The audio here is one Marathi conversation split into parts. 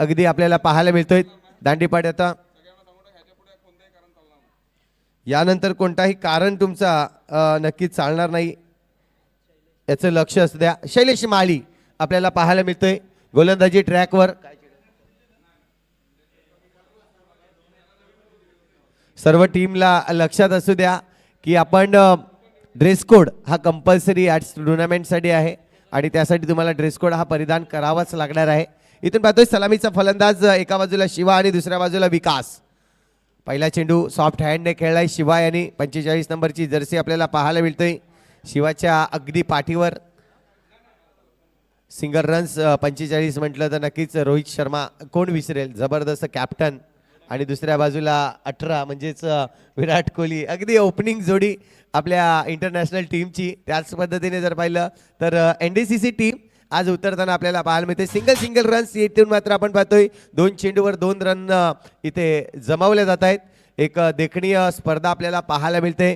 अगदी आपल्याला पाहायला मिळतोय. दांडीपाट आता. यानंतर कोणताही कारण तुमचा नक्कीच चालणार नाही. याचं लक्ष असू द्या. शैलेश माळी आपल्याला पाहायला मिळतोय. गोलंदाजी ट्रॅकवर. सर्व टीमला लक्षात असू द्या की आपण ड्रेस कोड हा कंपल्सरी ॲट टुर्नामेंटसाठी आहे. आणि त्यासाठी तुम्हाला ड्रेस कोड हा परिधान करावाच लागणार आहे. इथून पाहतोय सलामीचा फलंदाज एका बाजूला शिवा आणि दुसऱ्या बाजूला विकास. पहिला चेंडू सॉफ्ट हँडने खेळलाय शिवा यांनी. पंचेचाळीस नंबरची जर्सी आपल्याला पाहायला मिळतोय. शिवाच्या अगदी पाठीवर सिंगल रन्स पंचेचाळीस म्हटलं तर नक्कीच रोहित शर्मा कोण विसरेल? जबरदस्त कॅप्टन आणि दुसऱ्या बाजूला अठरा म्हणजेच विराट कोहली. अगदी ओपनिंग जोडी आपल्या इंटरनॅशनल टीमची त्याच पद्धतीने जर पाहिलं तर N D C C team आज उतरताना आपल्याला पाहायला मिळते. सिंगल सिंगल रन्स येथून मात्र आपण पाहतोय. दोन चेंडूवर दोन रन इथे जमावले जात आहेत. एक देखणीय स्पर्धा आपल्याला पाहायला मिळते.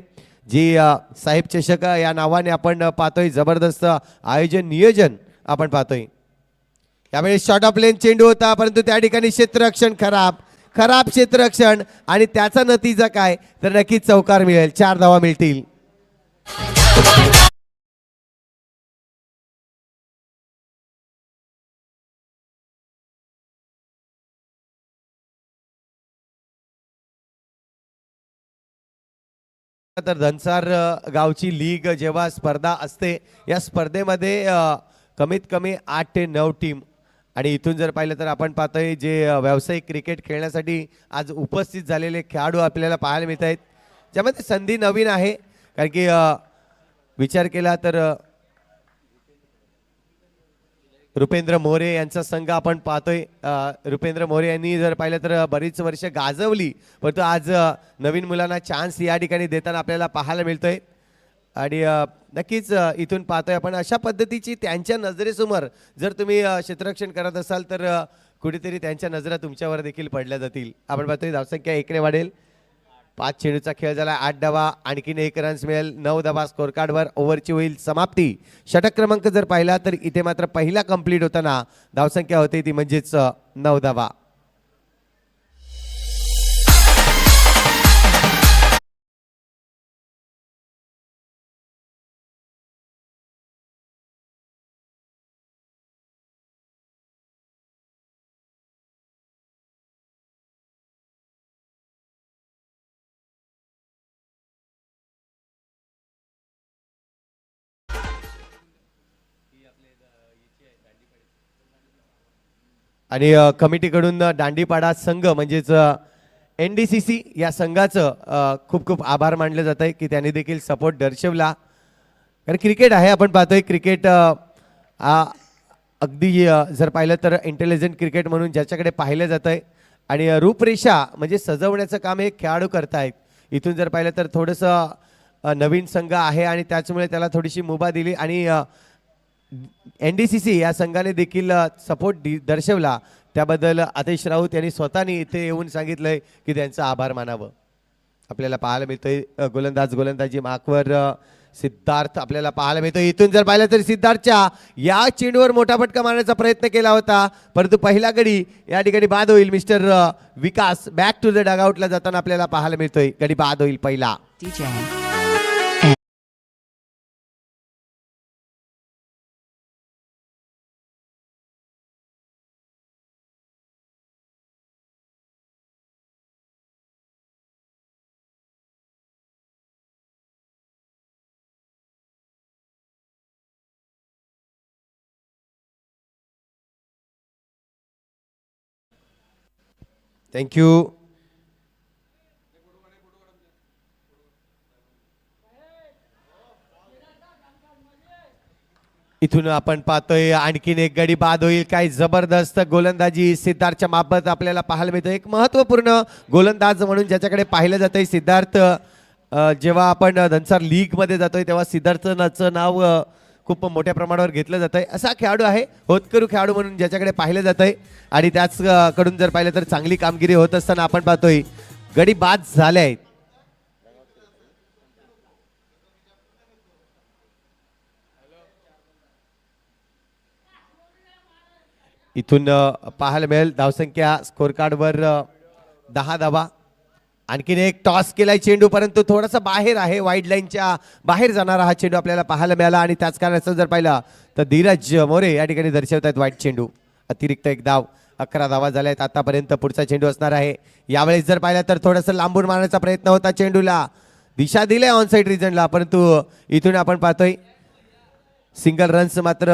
जी साहेब चषक या नावाने आपण पाहतोय. जबरदस्त आयोजन नियोजन आपण पाहतोय. त्यावेळेस शॉर्ट ऑफ लेन चेंडू होता परंतु त्या ठिकाणी क्षेत्ररक्षण खराब. खराब क्षेत्ररक्षण आणि त्याचा नतीजा काय? तर नक्कीच चौकार मिळेल. चार धावा मिळतील. तर धनसार गावची लीग जेव्हा स्पर्धा असते या स्पर्धेमध्ये कमीत कमी आठ ते नऊ टीम. आणि इथून जर पाहिलं तर आपण पाहतोय जे व्यावसायिक क्रिकेट खेळण्यासाठी आज उपस्थित झालेले खेळाडू आपल्याला पाहायला मिळत आहेत ज्यामध्ये संधी नवीन आहे कारण की विचार केला तर रुपेंद्र मोरे यांचा संघ आपण पाहतोय. रुपेंद्र मोरे यांनी जर पाहिलं तर बरीच वर्ष गाजवली. परंतु आज नवीन मुलांना चान्स या ठिकाणी देताना आपल्याला पाहायला मिळतोय. आणि नक्कीच इथून पाहतोय आपण. अशा पद्धतीची त्यांच्या नजरेसमोर जर तुम्ही क्षेत्ररक्षण करत असाल तर कुठेतरी त्यांच्या नजरा तुमच्यावर देखील पडल्या जातील. आपण पाहतोय धावसंख्या एकने वाढेल. पाच चेंडूचा खेळ झाला आठ धावा आणखीन एक रन्स मिळेल. नऊ धावा स्कोरकार्डवर ओव्हरची होईल समाप्ती. षटक क्रमांक जर पाहिला तर इथे मात्र पहिला कंप्लीट होताना धावसंख्या होती ती म्हणजेच नऊ धावा. आणि कमिटीकडून दांडीपाडा संघ म्हणजेच एन डी सी सी या संघाचं खूप खूप आभार मानले जात आहे की त्यांनी देखील सपोर्ट दर्शवला. कारण क्रिकेट आहे आपण पाहतोय क्रिकेट आ, अगदी जर पाहिलं तर इंटेलिजंट क्रिकेट म्हणून ज्याच्याकडे पाहिलं जात आहे. आणि रूपरेषा म्हणजे सजवण्याचं काम हे खेळाडू करतायत इथून जर पाहिलं तर थोडंसं नवीन संघ आहे आणि त्याच्यामुळे त्याला थोडीशी मुभा दिली आणि एन डी सी सी या संघाने देखील सपोर्ट दर्शवला. त्याबद्दल आदेश राऊत यांनी स्वतःनी इथे येऊन सांगितलंय की त्यांचं आभार मानावं. आपल्याला पाहायला मिळतं गोलंदाज गोलंदाजी माकवर सिद्धार्थ आपल्याला पाहायला मिळतो इथून जर पाहिलं तर सिद्धार्थच्या या चेंडूवर मोठा फटका मारण्याचा प्रयत्न केला होता. परंतु पहिला गडी या ठिकाणी बाद होईल. Mister Vikas back to the डगआउटला जाताना आपल्याला पाहायला मिळतोय. गडी बाद होईल पहिला. थँक्यू इथून आपण पाहतोय आणखीन एक गडी बाद होईल. काही जबरदस्त गोलंदाजी सिद्धार्थच्या मापत आपल्याला पाहायला मिळतं एक महत्त्वपूर्ण गोलंदाज म्हणून ज्याच्याकडे पाहिलं जातंय सिद्धार्थ जेव्हा आपण धनसार लीगमध्ये जातोय तेव्हा सिद्धार्थचं नाव खूप मोठ्या प्रमाणावर घेतलं जात आहे असा खेळाडू आहे होतकरू खेळाडू म्हणून ज्याच्याकडे पाहिलं जात आहे आणि त्याचकडून जर पाहिलं तर चांगली कामगिरी होत असताना आपण पाहतोय गडी बाद झाले आहेत. इथून पाहायला मिळेल धावसंख्या स्कोअर कार्डवर दहा धावा. आणखीन एक टॉस केलाय चेंडू परंतु थोडासा बाहेर आहे वाईड लाईनच्या बाहेर जाणारा हा चेंडू आपल्याला पाहायला मिळाला आणि त्याच कारणाचं जर पाहिलं तर धीरज मोरे या ठिकाणी दर्शवत आहेत वाईट चेंडू. अतिरिक्त एक धाव अकरा धावा झाल्या आहेत आतापर्यंत पुढचा चेंडू असणार आहे. यावेळेस जर पाहिलं तर थोडंसं लांबून मारण्याचा प्रयत्न होता चेंडूला. दिशा दिली ऑन साईड रिजनला परंतु इथून आपण पाहतोय सिंगल रन्स मात्र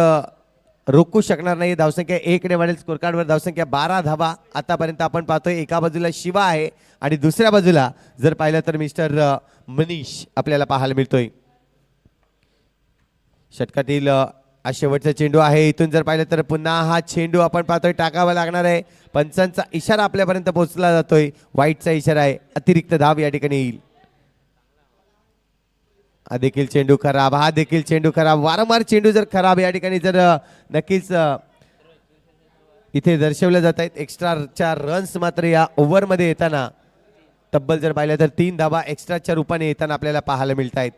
रोखू शकणार नाही. धावसंख्या एक ने वाढेल स्कोर कार्डवर धावसंख्या बारा धावा. आतापर्यंत आपण पाहतोय एका बाजूला शिवा आहे आणि दुसऱ्या बाजूला जर पाहिलं तर मिस्टर मनीष आपल्याला पाहायला मिळतोय. षटकातील हा शेवटचा चेंडू आहे. इथून जर पाहिलं तर पुन्हा हा चेंडू आपण पाहतोय. टाकावा लागणार आहे. पंचांचा इशारा आपल्यापर्यंत पोहोचला जातोय. वाईटचा इशारा आहे. अतिरिक्त धाव या ठिकाणी येईल. हा देखील चेंडू खराब हा देखील चेंडू खराब. वारंवार चेंडू जर खराब या ठिकाणी जर नक्कीच इथे दर्शवल्या जात आहेत. एक्स्ट्राच्या रन्स मात्र या ओव्हरमध्ये येताना तब्बल जर पाहिलं तर तीन धाबा एक्स्ट्राच्या रूपाने येताना आपल्याला पाहायला मिळत आहेत.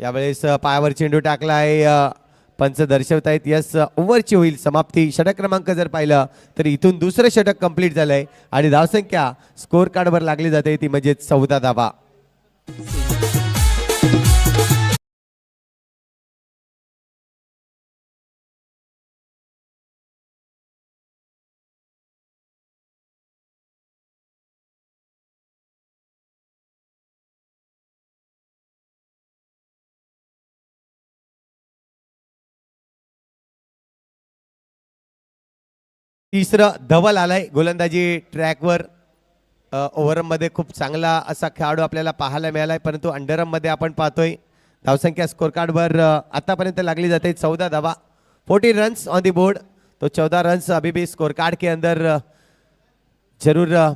यावेळेस पायावर चेंडू टाकला आहे पंच दर्शवत आहेत. यस ओव्हरची होईल समाप्ती. षटक क्रमांक जर पाहिलं तर इथून दुसरं षटक कंप्लीट झालंय. आणि धावसंख्या स्कोअर कार्डवर लागली जाते. ती म्हणजे चौदा धाबा तिसरं धवल आलाय. गोलंदाजी ट्रॅकवर ओव्हरमध्ये खूप चांगला असा खेळाडू आपल्याला पाहायला मिळालाय. परंतु अंडरममध्ये आपण पाहतोय धावसंख्या स्कोर कार्डवर आतापर्यंत लागली जाते चौदा धावा fourteen runs on the board. तो चौदह रन्स अभी भी स्कोर कार्ड के अंदर जरूर दिखाई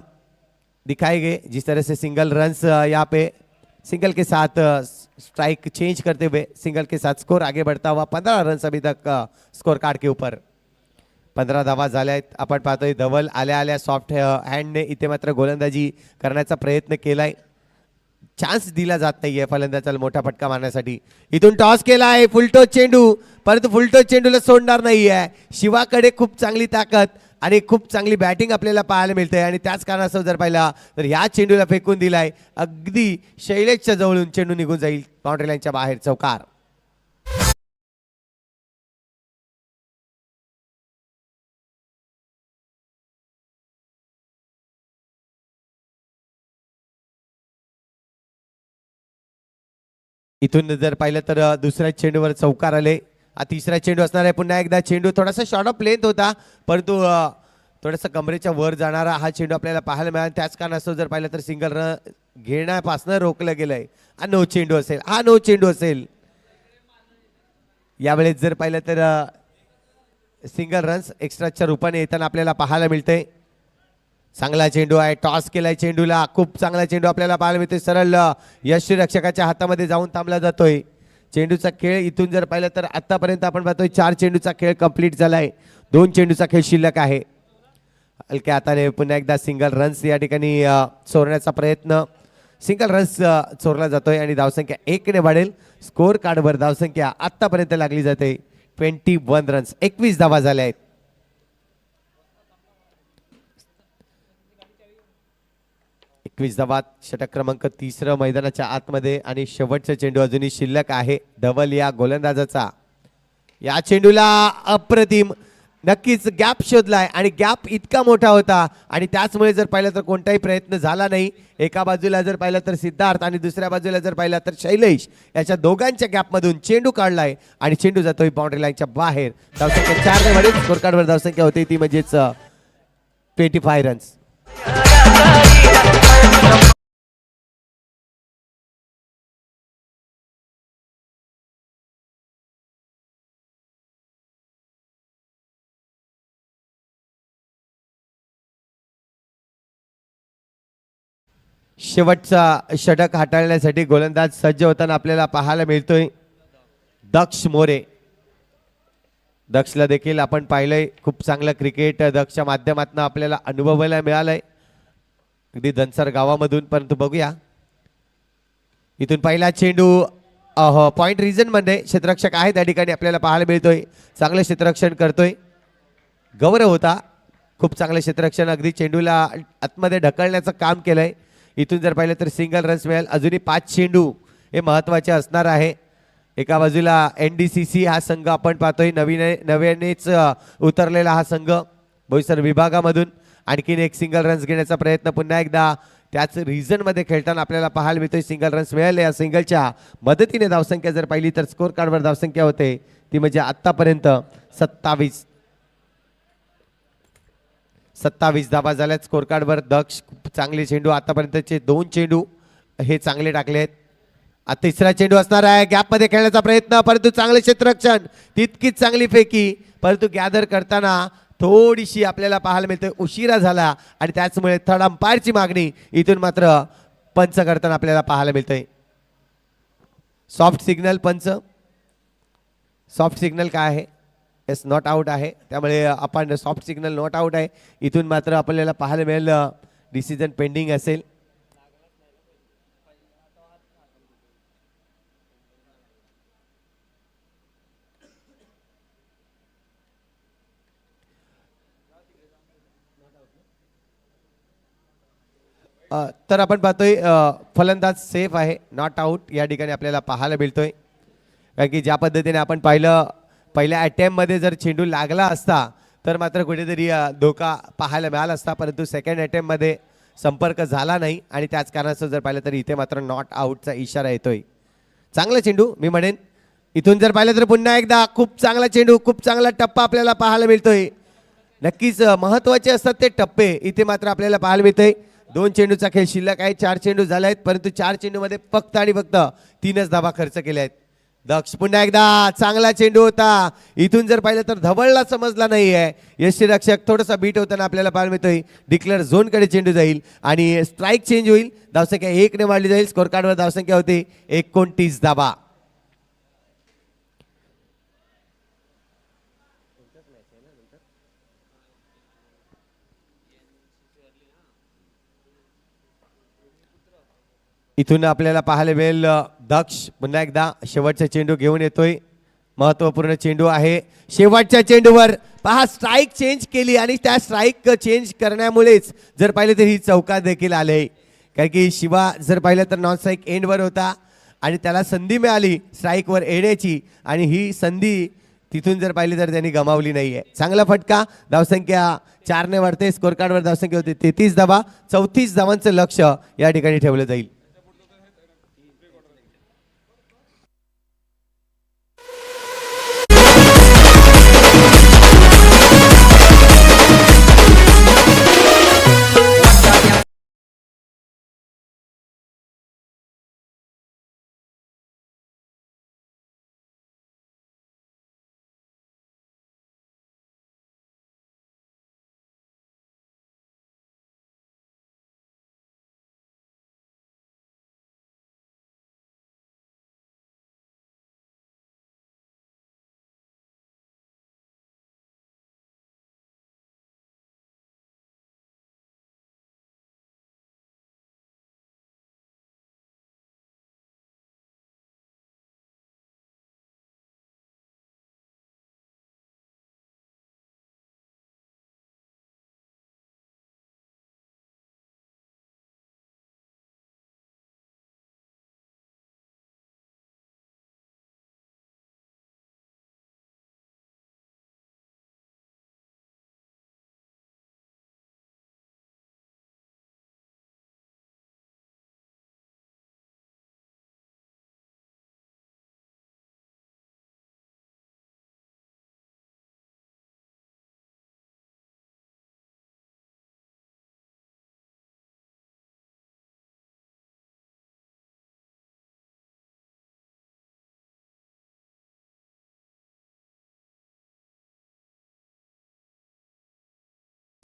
दिखाए गए. जिस तरह से सिंगल रन्स यहाँ पे सिंगल के साथ स्ट्राइक चेंज करते हुए सिंगल के साथ स्कोर आगे बढ़ता हुआ पंद्रह रन्स अभी तक स्कोर कार्ड के ऊपर। पंधरा धावा झाल्या आहेत आपण पाहतोय धवल आल्या आल्या सॉफ्ट हँडने इथे मात्र गोलंदाजी करण्याचा प्रयत्न केलाय. चान्स दिला जात नाहीये फलंदाजाला मोठा फटका मारण्यासाठी. इथून टॉस केला आहे फुलटो चेंडू. परंतु फुलटो चेंडूला सोडणार नाहीये. शिवाकडे खूप चांगली ताकद आणि खूप चांगली बॅटिंग आपल्याला पाहायला मिळते आणि त्याच कारणास्तव जर पाहिला तर ह्या चेंडूला फेकून दिलाय. अगदी शैलेशच्या जवळून चेंडू निघून जाईल. बाउंड्री लाईनच्या बाहेर चौकार. इथून जर पाहिलं तर दुसऱ्या चेंडूवर चौकार आले. हा तिसरा चेंडू असणार आहे पुन्हा एकदा चेंडू. थोडासा शॉर्ट ऑफ लेंथ होता परंतु थोडासा कमरेच्या वर जाणारा हा चेंडू आपल्याला पाहायला मिळाला. त्याच कारणास्तव जर पाहिलं तर सिंगल रन घेण्यापासून रोखलं गेलंय. हा नो चेंडू असेल. हा नो चेंडू असेल. यावेळेस जर पाहिलं तर सिंगल रन्स एक्स्ट्राच्या रूपाने येताना आपल्याला पाहायला मिळते चांगला चेंडू आहे. टॉस केलाय चेंडूला. खूप चांगला चेंडू आपल्याला पाहायला मिळते सरळ यशरक्षकाच्या हातामध्ये जाऊन थांबला जातोय. चेंडूचा खेळ इथून जर पाहिलं तर आतापर्यंत आपण पाहतोय चार चेंडूचा खेळ कंप्लीट झालाय. दोन चेंडूचा खेळ शिल्लक आहे. हलक्या हाताने पुन्हा एकदा सिंगल रन्स या ठिकाणी चोरण्याचा प्रयत्न. सिंगल रन्स चोरला जातोय आणि धावसंख्या एकने वाढेल. स्कोअर कार्डवर धावसंख्या आत्तापर्यंत लागली जाते. ट्वेंटी वन रन्स एकवीस धावा झाल्या आहेत. एकवीस धावात षटक क्रमांक तिसरं मैदानाच्या आतमध्ये आणि शेवटचा चेंडू अजूनही शिल्लक आहे. धवल या गोलंदाजाचा. या चेंडूला अप्रतिम नक्कीच गॅप शोधलाय आणि गॅप इतका मोठा होता आणि त्याचमुळे जर पाहिलं तर कोणताही प्रयत्न झाला नाही. एका बाजूला जर पाहिलं तर सिद्धार्थ आणि दुसऱ्या बाजूला जर पाहिलं तर शैलेश याच्या दोघांच्या गॅपमधून चेंडू काढलाय आणि चेंडू जातोय बाउंड्री लाईनच्या बाहेर. धावसंख्या चार धावसंख्या होते. ती म्हणजेच ट्वेंटी फाय रन्स शेवटचा षटक हाताळण्यासाठी गोलंदाज सज्ज होताना आपल्याला पाहायला मिळतोय. दक्ष मोरे. दक्षला देखील आपण पाहिलंय. खूप चांगलं क्रिकेट दक्षच्या माध्यमातून आपल्याला अनुभवायला मिळालंय. अगदी दनसर गावामधून परंतु बघूया. इथून पहिला चेंडू पॉइंट पॉईंटमध्ये क्षेत्ररक्षक आहे त्या ठिकाणी आपल्याला पाहायला मिळतोय. चांगलं क्षेत्ररक्षण करतोय. गौरव होता. खूप चांगलं क्षेत्ररक्षण अगदी चेंडूला आतमध्ये ढकलण्याचं काम केलंय. इथून जर पाहिलं तर सिंगल रन्स मिळेल. अजूनही पाच चेंडू हे महत्त्वाचे असणार आहे. एका बाजूला एन डी सी सी हा संघ आपण पाहतोय. नवीन नव्यानेच उतरलेला हा संघ बोईसर विभागामधून. आणखीन एक सिंगल रन्स घेण्याचा प्रयत्न पुन्हा एकदा. त्याच रिझनमध्ये खेळताना आपल्याला पाहायला मिळतोय सिंगल रन्स मिळाले या सिंगलच्या मदतीने धावसंख्या जर पाहिली तर स्कोर कार्डवर धावसंख्या होते. ती म्हणजे आत्तापर्यंत सत्तावीस सत्तावीस धाबा झाल्यात. स्कोर कार्डवर दक्ष चांगले चेंडू आतापर्यंतचे दोन चेंडू हे चांगले टाकले आहेत. आता तिसरा चेंडू असणार आहे. गॅपमध्ये खेळण्याचा प्रयत्न परंतु चांगले क्षेत्ररक्षण. तितकीच चांगली फेकी परंतु गॅदर करताना थोडीशी आपल्याला पाहायला मिळते उशिरा झाला आणि त्याचमुळे थर्ड अंपायरची मागणी इथून मात्र पंच करताना आपल्याला पाहायला मिळतंय. सॉफ्ट सिग्नल पंच. सॉफ्ट सिग्नल काय आहे? एस नॉट आऊट आहे. त्यामुळे आपण सॉफ्ट सिग्नल नॉट आऊट आहे. इथून मात्र आपल्याला पाहायला मिळेल डिसिजन पेंडिंग असेल. तर आपण पाहतोय फलंदाज सेफ आहे नॉट आऊट या ठिकाणी आपल्याला पाहायला मिळतोय. कारण की ज्या पद्धतीने आपण पाहिलं पहिल्या अटेम्पमध्ये जर चेंडू लागला असता तर मात्र कुठेतरी धोका पाहायला मिळाला असता परंतु सेकंड अटेम्पमध्ये संपर्क झाला नाही आणि त्याच कारणास्तव जर पाहिलं तर इथे मात्र नॉट आऊटचा इशारा येतोय. चांगला चेंडू मी म्हणेन. इथून जर पाहिलं तर पुन्हा एकदा खूप चांगला चेंडू खूप चांगला टप्पा आपल्याला पाहायला मिळतोय. नक्कीच महत्त्वाचे असतात ते टप्पे इथे मात्र आपल्याला पाहायला मिळतंय. दोन चेंडूचा खेळ शिल्लक आहे चार चेंडू झाले आहेत परंतु चार चेंडूमध्ये फक्त आणि फक्त तीनच धाबा खर्च केल्या आहेत. दक्ष. पुन्हा एकदा चांगला चेंडू होता. इथून जर पाहिलं तर धवळला समजला नाही आहे यष्टीरक्षक थोडासा बीट होताना आपल्याला पाहायला मिळतोय. डिक्लेअर झोनकडे चेंडू जाईल आणि स्ट्राईक चेंज होईल. धावसंख्या एकने वाढली जाईल. स्कोर कार्डवर धावसंख्या होती. एकोणतीस धाबा इथून आपल्याला पाहायला मिळेल दक्ष. पुन्हा एकदा शेवटचा चेंडू घेऊन येतोय. महत्त्वपूर्ण चेंडू आहे. शेवटच्या चेंडूवर पहा स्ट्राईक चेंज केली आणि त्या स्ट्राईक चेंज करण्यामुळेच जर पाहिलं तर ही चौकात देखील आले. कारण की शिवा जर पाहिलं तर नॉन स्ट्राईक एंडवर होता आणि त्याला संधी मिळाली स्ट्राईकवर येण्याची आणि ही संधी तिथून जर पाहिली तर त्यांनी गमावली नाही आहे चांगला फटका. धावसंख्या चारने वाढते स्कोरकार्डवर धावसंख्या होती. तेहतीस धावा. चौतीस धावांचं लक्ष या ठिकाणी ठेवलं जाईल.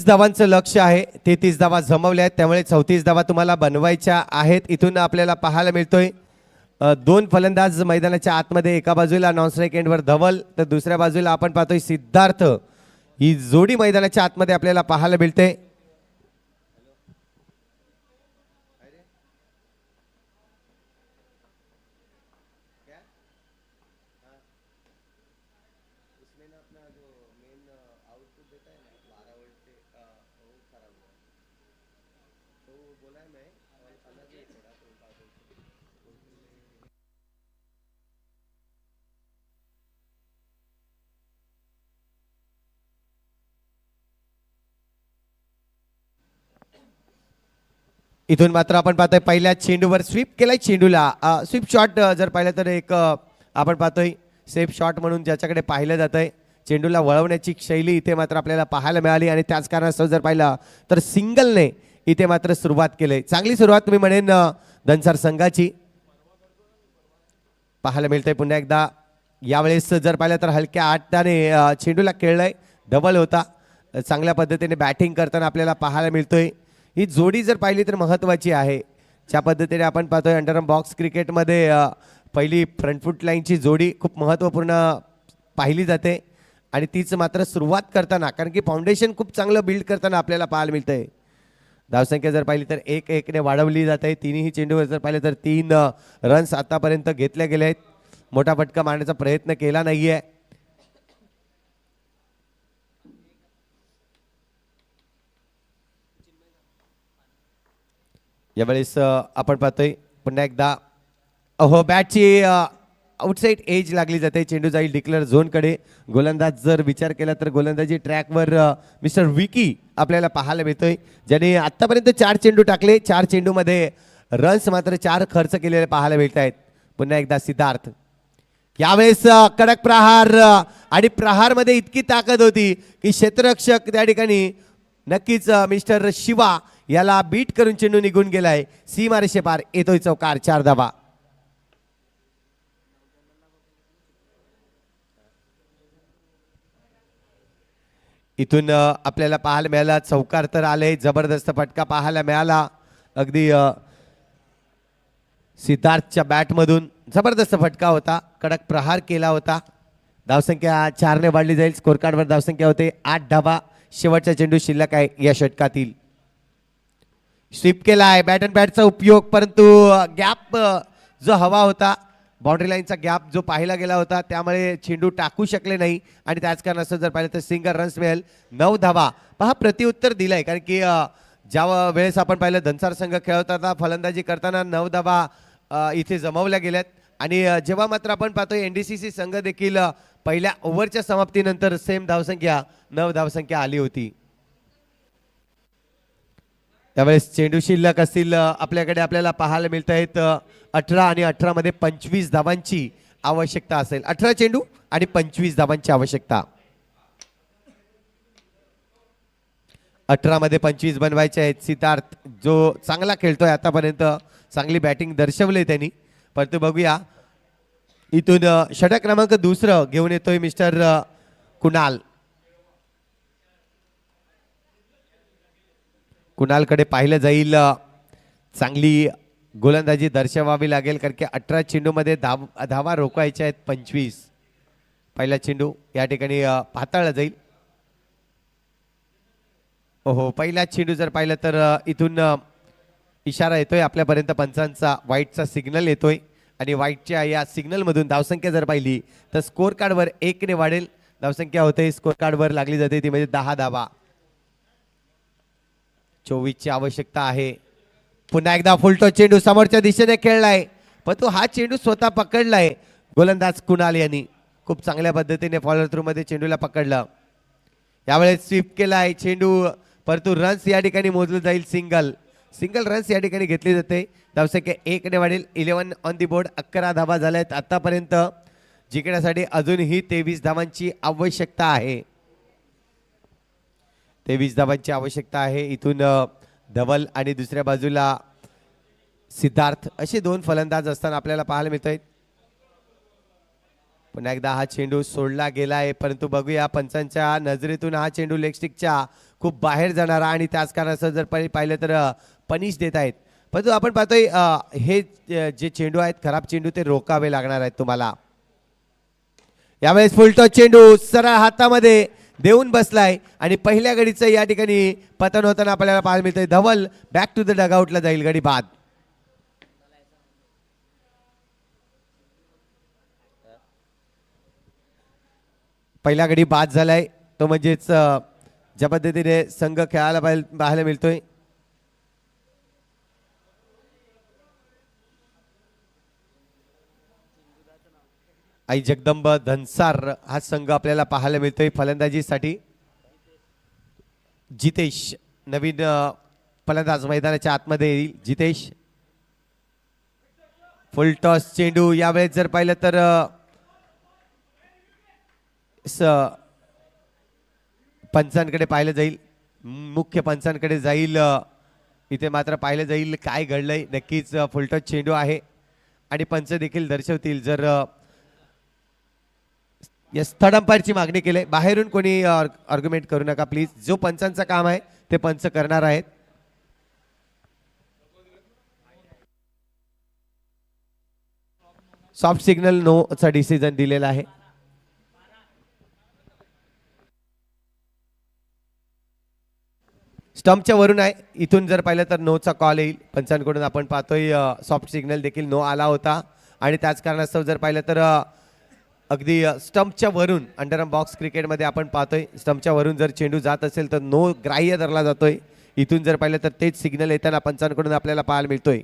धावांचं लक्ष आहे तेहतीस धावा जमवल्या आहेत त्यामुळे चौतीस धावा तुम्हाला बनवायच्या आहेत. इथून आपल्याला पाहायला मिळतोय दोन फलंदाज मैदानाच्या आतमध्ये एका बाजूला नॉन स्ट्राईक एंडवर धवल तर दुसऱ्या बाजूला आपण पाहतोय सिद्धार्थ. ही जोडी मैदानाच्या आतमध्ये आपल्याला पाहायला मिळते. इथून मात्र आपण पाहतोय पहिल्या चेंडूवर स्वीप केलाय चेंडूला. स्वीप शॉट जर पाहिलं तर एक आपण पाहतोय सेफ शॉट म्हणून ज्याच्याकडे पाहिलं जातंय. चेंडूला वळवण्याची शैली इथे मात्र आपल्याला पाहायला मिळाली आणि त्याच कारणास्तव जर पाहिलं तर सिंगलने इथे मात्र सुरुवात केली. चांगली सुरुवात मी म्हणेन धनसार दनसार संघाची. पाहायला मिळतंय पुन्हा एकदा. यावेळेस जर पाहिलं तर हलक्या आटाने चेंडूला खेळलाय. डबल होता. चांगल्या पद्धतीने बॅटिंग करताना आपल्याला पाहायला मिळतोय. ही जोडी जर पाहिली तर महत्त्वाची आहे. ज्या पद्धतीने आपण पाहतोय अंडरम बॉक्स क्रिकेटमध्ये पहिली फ्रंटफूट लाईनची जोडी खूप महत्त्वपूर्ण पाहिली जाते. आणि तीच मात्र सुरुवात करताना कारण की फाउंडेशन खूप चांगलं बिल्ड करताना आपल्याला पाहायला मिळतं आहे धावसंख्या जर पाहिली तर एक एकने वाढवली जात. आहे तिन्ही चेंडूवर जर पाहिलं तर तीन रन्स आतापर्यंत घेतल्या गेले आहेत मोठा फटका मारण्याचा प्रयत्न केला नाही आहे यावेळेस आपण पाहतोय पुन्हा एकदा अहो बॅटची आउटसाईड एज लागली जाते. चेंडू जाईल डिक्लेअर झोनकडे गोलंदाज जर विचार केला तर गोलंदाजी ट्रॅकवर मिस्टर विकी आपल्याला पाहायला मिळतोय. ज्याने आत्तापर्यंत चार चेंडू टाकले. चार चेंडूमध्ये रन्स मात्र चार खर्च केलेले पाहायला मिळत आहेत पुन्हा एकदा सिद्धार्थ. यावेळेस कडक प्रहार आणि प्रहारमध्ये इतकी ताकद होती की क्षेत्ररक्षक त्या ठिकाणी नक्कीच मिस्टर शिवा याला बीट करून चेंडू निघून गेलाय. सीमारेषे पार येतोय चौकार चार धाबा इथून आपल्याला पाहायला मिळाला चौकार तर आले जबरदस्त फटका पाहायला मिळाला. अगदी सिद्धार्थच्या बॅटमधून जबरदस्त फटका होता कडक प्रहार केला होता. धावसंख्या चारने वाढली जाईल स्कोरकार्डवर धावसंख्या होते आठ धाबा शेवटचा चेंडू शिल्लक आहे या षटकातील. स्वीप केला आहे बॅट अँड बॅटचा उपयोग परंतु गॅप जो हवा होता बाउंड्री लाईनचा गॅप जो पाहिला गेला होता त्यामुळे चेंडू टाकू शकले नाही. आणि त्याच कारणास्तव जर पाहिलं तर सिंगल रन्स मिळेल नऊ धावा. पहा प्रतिउत्तर दिलंय कारण की ज्या वेळेस आपण पाहिलं धनसार संघ खेळत होता फलंदाजी करताना नऊ धावा इथे जमवल्या गेल्यात. आणि जेव्हा मात्र आपण पाहतोय एनडीसीसी संघ देखील पहिल्या ओव्हरच्या समाप्तीनंतर सेम धावसंख्या नऊ धावसंख्या आली होती. त्यावेळेस चेंडू शिल्लक असतील आपल्याकडे आपल्याला पाहायला मिळत आहेत अठरा आणि अठरामध्ये पंचवीस धावांची आवश्यकता असेल. अठरा चेंडू आणि पंचवीस धावांची आवश्यकता. अठरामध्ये पंचवीस बनवायचे आहेत. सिद्धार्थ जो चांगला खेळतोय आतापर्यंत चांगली बॅटिंग दर्शवली त्यांनी. परंतु बघूया इथून षटक क्रमांक दुसरं घेऊन येतोय मिस्टर कुणाल. कुणालकडे पाहिलं जाईल चांगली गोलंदाजी दर्शवावी लागेल कारण की अठरा चेंडूमध्ये धाव धावा रोखायच्या आहेत पंचवीस. पहिला चेंडू या ठिकाणी पाताळला जाईल. हो पहिला चेंडू जर पाहिलं तर इथून इशारा येतोय आपल्यापर्यंत पंचांचा व्हाईटचा सिग्नल येतोय. आणि व्हाईटच्या या सिग्नलमधून धावसंख्या जर पाहिली तर स्कोअर कार्डवर एकने वाढेल. धावसंख्या होते स्कोअर कार्डवर लागली जाते ती म्हणजे दहा धावा. चोवीसची आवश्यकता आहे. पुन्हा एकदा फुलटो चेंडू समोरच्या दिशेने खेळलाय. पण तो हा चेंडू स्वतः पकडलाय. गोलंदाज कुणाल यांनी खूप चांगल्या पद्धतीने फॉलो थ्रू मध्ये चेंडूला पकडलं. यावेळेस स्वीप केलाय चेंडू. परंतु रन्स या ठिकाणी मोजलं जाईल सिंगल सिंगल रन्स या ठिकाणी घेतली जाते. धावसंख्या एकने वाढेल. इलेव्हन ऑन दी बोर्ड अकरा धाबा झाल्या आहेत आतापर्यंत. जिंकण्यासाठी अजूनही तेवीस धावांची आवश्यकता आहे. तेवीस धावांची आवश्यकता आहे. इथून धवल आणि दुसऱ्या बाजूला सिद्धार्थ असे दोन फलंदाज असताना आपल्याला पाहायला मिळत आहेत पुन्हा एकदा हा चेंडू सोडला गेला आहे परंतु बघूया पंचांच्या नजरेतून हा चेंडू लेगस्टिकच्या खूप बाहेर जाणारा आणि त्याच कारणास्तव जर पाहिलं तर पनिश देत आहेत. परंतु आपण पाहतोय हे जे चेंडू आहेत खराब चेंडू ते रोकावे लागणार आहेत तुम्हाला. यावेळेस फुलटो चेंडू सरळ हातामध्ये देऊन बसलाय. आणि पहिल्या गडीचं या ठिकाणी पतन होताना आपल्याला पाहायला मिळतंय. धवल बॅक टू द डगआउटला जाईल गडी बाद. पहिला गडी बाद झालाय. तो म्हणजेच ज्या पद्धतीने संघ खेळायला पाहायला पाहायला मिळतोय. आई जगदंब धनसार हा संघ आपल्याला पाहायला मिळतोय फलंदाजीसाठी. जितेश नवीन फलंदाज मैदानाच्या आतमध्ये येईल जितेश. फुल टॉस चेंडू यावेळेस जर पाहिलं तर स- पंचांकडे पाहिलं जाईल. मुख्य पंचांकडे जाईल इथे मात्र पाहिलं जाईल काय घडलंय. नक्कीच फुलटॉस चेंडू आहे. आणि पंच देखील दर्शवतील. जर यस थर्ड अंपायरची मागणी केली. बाहेरून कोणी आर्ग्युमेंट करू नका प्लीज जो पंचांचं काम आहे ते पंच करणार आहेत. सॉफ्ट सिग्नल नो चा डिसिजन दिलेला आहे. स्टंपच्या वरून आहे. इथून जर पाहिलं तर नोचा कॉल येईल. पंचांकडून आपण पाहतोय सॉफ्ट सिग्नल देखील नो आला होता. आणि त्याच कारणास्तव जर पाहिलं तर अगदी अ, स्टंपच्या वरून अंडरम बॉक्स क्रिकेटमध्ये आपण पाहतोय स्टंपच्या वरून जर चेंडू जात असेल तर नो ग्राह्य धरला जातोय. इथून जर पाहिलं तर तेच सिग्नल येताना पंचांकडून आपल्याला पाहायला मिळतोय.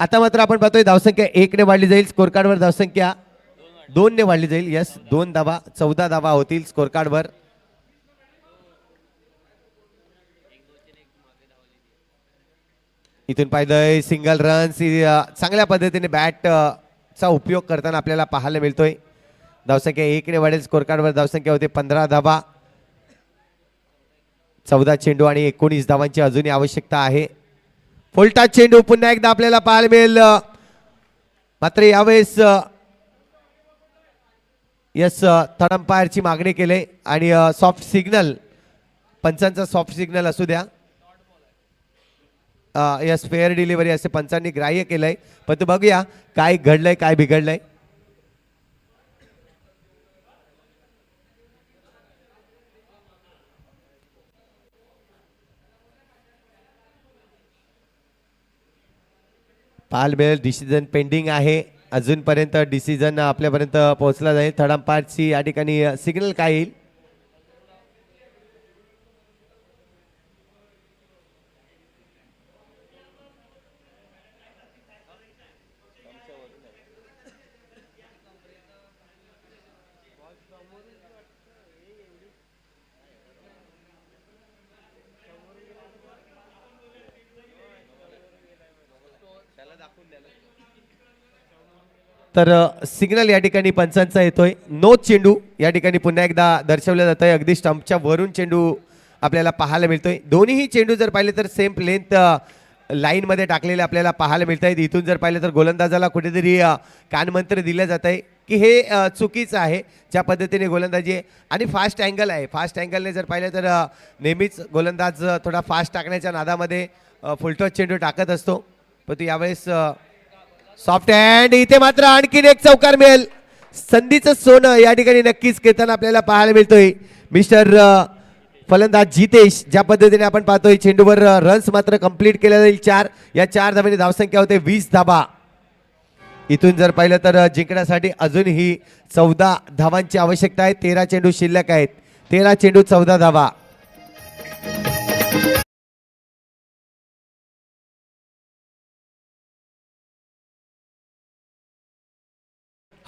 आता मात्र आपण पाहतोय धावसंख्या एकने वाढली जाईल स्कोर कार्डवर धावसंख्या दोनने वाढली जाईल. यस दोन धावा चौदा धावा होतील स्कोर कार्डवर इथून पाहिलंय सिंगल रन्स चांगल्या पद्धतीने बॅट चा उपयोग करताना आपल्याला पाहायला मिळतोय. धावसंख्या एकने वाढेल. स्कोर कार्डवर धावसंख्या होते पंधरा धावा. चौदा चेंडू आणि एकोणीस धावांची अजूनही आवश्यकता आहे. फुलटा चेंडू पुन्हा एकदा आपल्याला पाहायला मिळेल. मात्र यावेळेस यस थर्ड अंपायरची मागणी केली आणि सॉफ्ट सिग्नल पंचांचा सॉफ्ट सिग्नल असू द्या. या स्पेअर डिलिव्हरी असे पंचांनी ग्राह्य केलंय. पण तू बघूया काय घडलंय काय बिघडलंय. पाल बेल डिसिजन पेंडिंग आहे. अजूनपर्यंत डिसिजन आपल्यापर्यंत पोहोचला जाईल. थर्ड अंपायरची या ठिकाणी सिग्नल काय येईल? तर सिग्नल या ठिकाणी पंचांचा येतोय. नो चेंडू या ठिकाणी पुन्हा एकदा दर्शवलं जात आहे अगदी स्टंपच्या वरून चेंडू आपल्याला पाहायला मिळतोय. दोन्हीही चेंडू जर पाहिले तर सेम लेंथ लाईनमध्ये टाकलेले आपल्याला पाहायला मिळत आहेत इथून जर पाहिलं तर गोलंदाजाला कुठेतरी कानमंत्र दिलं जात आहे की हे चुकीचं आहे. ज्या पद्धतीने गोलंदाजी आहे. आणि फास्ट अँगल आहे. फास्ट अँगलने जर पाहिलं तर नेहमीच गोलंदाज थोडा फास्ट टाकण्याच्या नादामध्ये फुलटॉस चेंडू टाकत असतो. पण तू यावेळेस सॉफ्ट हँड इथे मात्र आणखीन एक चौकार मिळेल. संधीचं सोनं या ठिकाणी नक्कीच घेताना आपल्याला पाहायला मिळतोय. मिस्टर फलंदाज जितेश ज्या पद्धतीने आपण पाहतोय चेंडूवर रन्स मात्र कंप्लीट केल्या जाईल चार या चार धाब्याने धावसंख्या होते वीस धाबा इथून जर पाहिलं तर जिंकण्यासाठी अजूनही चौदा धावांची आवश्यकता आहे. तेरा चेंडू शिल्लक आहेत. तेरा चेंडू चौदा धावा.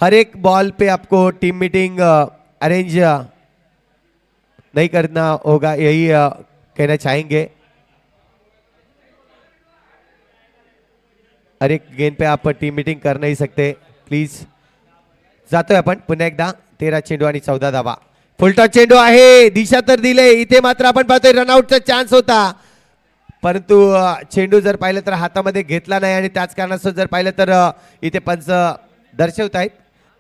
हर एक बॉल पे आपको टीम मीटिंग अरेंज नहीं करना होगा यही कहना चाहेंगे। हर एक गेंद पे आप टीम मीटिंग कर नहीं सकते प्लीज जातोय आपण पुन्हा एकदा तेरा चेंडू आणि चौदा धावा. फुलटॉस चेंडू आहे दिशा तर दिले इथे मात्र आपण पाहतोय रनआउटचा चान्स होता. परंतु चेंडू जर पाहिलं तर हातामध्ये घेतला नाही आणि त्याच कारणास्तव जर पाहिलं तर इथे पंच दर्शवत आहेत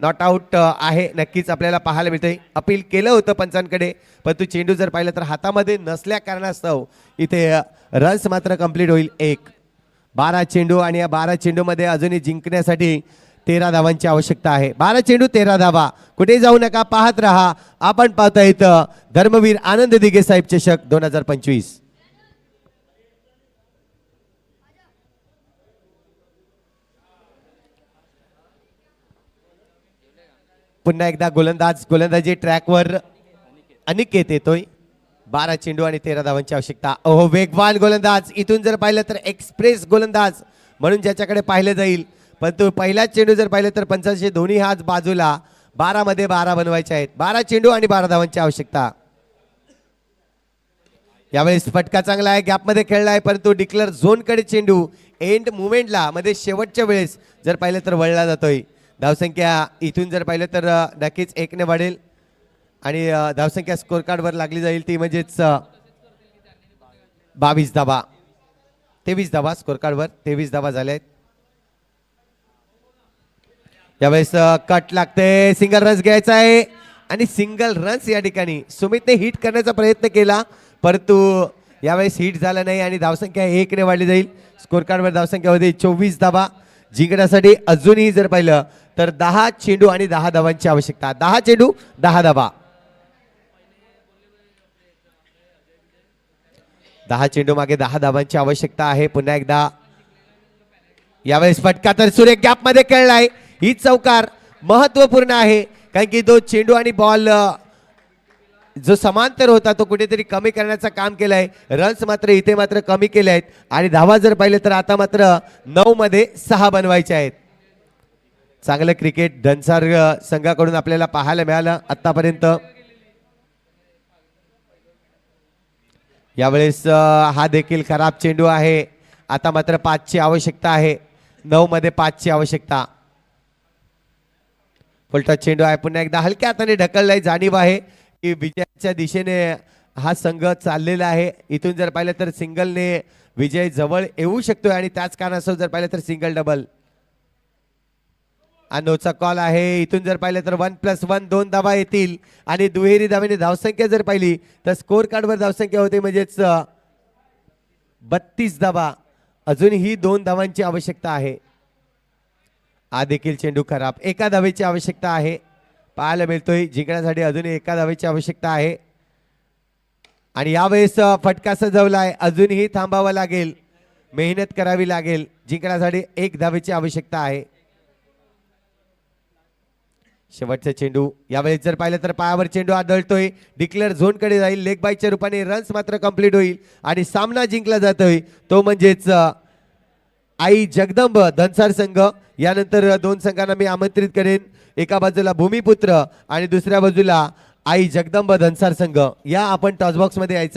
नॉट आऊट uh, आहे. नक्कीच आपल्याला पाहायला मिळतंय. अपील केलं होतं पंचांकडे परंतु चेंडू जर पाहिलं तर हातामध्ये नसल्या कारणास्तव इथे uh, रन्स मात्र कंप्लीट होईल. एक बारा चेंडू आणि या बारा चेंडूमध्ये अजूनही जिंकण्यासाठी तेरा धावांची आवश्यकता आहे. बारा चेंडू तेरा धावा. कुठे जाऊ नका पाहत राहा. आपण पाहता इथं धर्मवीर आनंद दिघे साहेब चषक दोन हजार पंचवीस. पुन्हा एकदा गोलंदाज गोलंदाजी ट्रॅकवर अनिकेत येतोय. बारा चेंडू आणि तेरा धावांची आवश्यकता. अहो वेगवान गोलंदाज. इथून जर पाहिलं तर एक्सप्रेस गोलंदाज. म्हणून ज्याच्याकडे पाहिलं जाईल. परंतु पहिलाच चेंडू जर पाहिलं तर पंचाशे दोन्ही हाच बाजूला. बारामध्ये बारा बनवायचे आहेत. बारा चेंडू आणि बारा धावांची आवश्यकता. यावेळेस फटका चांगला आहे. गॅपमध्ये खेळला आहे. परंतु डिक्लेअर झोनकडे चेंडू. एंड मुवमेंटला मध्ये शेवटच्या वेळेस जर पाहिलं तर वळला जातोय. धावसंख्या इथून जर पाहिलं तर नक्कीच एकने वाढेल. आणि धावसंख्या स्कोर कार्डवर लागली जाईल ती म्हणजेच बावीस धाबा तेवीस धाबा स्कोर कार्डवर तेवीस धाबा झाले आहेत यावेळेस कट लागते. सिंगल रन्स घ्यायचा आहे. आणि सिंगल रन्स या ठिकाणी सुमितने हिट करण्याचा प्रयत्न केला परंतु यावेळेस हिट झाला नाही आणि धावसंख्या एकने वाढली जाईल. स्कोर कार्डवर धावसंख्या होती चोवीस धाबा जिंकण्यासाठी अजूनही जर पाहिलं तर दहा चेंडू आणि दहा धावांची आवश्यकता. दहा चेंडू दहा धाबा दहा चेंडू मागे दहा धावांची आवश्यकता आहे. पुन्हा एकदा. यावेळेस फटका तर सुरेख गॅपमध्ये खेळलाय ही चौकार महत्त्वपूर्ण आहे कारण की तो चेंडू आणि बॉल जो समांतर होता तो कुठेतरी कमी करण्याचं काम केलंय. रन्स मात्र इथे मात्र कमी केले आहेत. आणि धावा जर पाहिले तर आता मात्र नऊ मध्ये सहा बनवायचे आहेत. चांगलं क्रिकेट धनसार संघाकडून आपल्याला पाहायला मिळालं आतापर्यंत यावेळेस हा देखील खराब चेंडू आहे. आता मात्र पाचची आवश्यकता आहे. नऊ मध्ये पाचची आवश्यकता. फुलटा चेंडू आहे. पुन्हा एकदा हलक्या हाताने ढकललाय. जाणीव आहे. की विजयाच्या दिशेने हा संघ चाललेला आहे. इथून जर पाहिलं तर सिंगलने विजय जवळ येऊ शकतोय आणि त्याच कारणास्तव जर पाहिलं तर सिंगल डबल. अनोचा कॉल आहे. इथून जर पाहिलं तर वन प्लस वन दोन धावा येतील. आणि दुहेरी धावेने धावसंख्या जर पाहिली तर स्कोर कार्डवर धावसंख्या होते म्हणजेच बत्तीस धावा. अजूनही दोन धावांची आवश्यकता आहे. हा देखील चेंडू खराब. एका धावेची आवश्यकता आहे. पाहायला मिळतोय. जिंकण्यासाठी अजूनही एका धावेची आवश्यकता आहे. आणि यावेळेस फटका सजवलाय. अजूनही थांबावं लागेल. मेहनत करावी लागेल. जिंकण्यासाठी एक धावेची आवश्यकता आहे. शेवटचा चेंडू. यावेळेस जर पाहिलं तर पायावर चेंडू आदळतोय. डिक्लेअर झोनकडे जाईल. लेग बायच्या रूपाने रन्स मात्र कंप्लीट होईल. आणि सामना जिंकला जातोय. तो म्हणजेच आई जगदंब धनसार संघ. यानंतर दोन संघांना मी आमंत्रित करेन. एका बाजूला भूमिपुत्र आणि दुसऱ्या बाजूला आई जगदंब धनसार संघ. या आपण टॉसबॉक्समध्ये यायचं